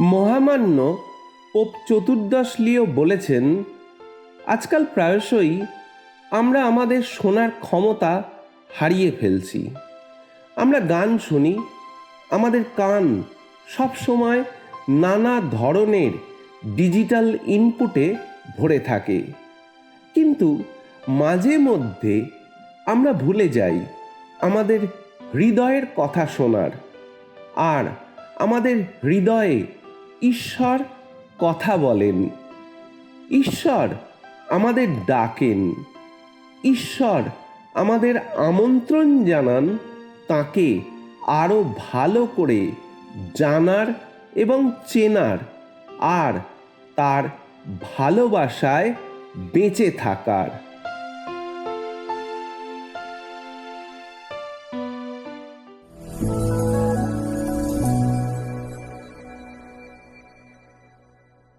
মহামান্য পোপ চতুর্দশ লিও বলেছেন, আজকাল প্রায়শই আমরা আমাদের শোনার ক্ষমতা হারিয়ে ফেলছি। আমরা গান শুনি, আমাদের কান সব সময় নানা ধরনের ডিজিটাল ইনপুটে ভরে থাকে। কিন্তু মাঝে মধ্যে আমরা ভুলে যাই আমাদের হৃদয়ের কথা শোনার, আর আমাদের হৃদয়ে ঈশ্বর কথা বলেন। ঈশ্বর আমাদের ডাকেন। ঈশ্বর আমাদের আমন্ত্রণ জানান, তাকে আরও ভালো করে জানার এবং চেনার, আর তার ভালোবাসায় বেঁচে থাকার।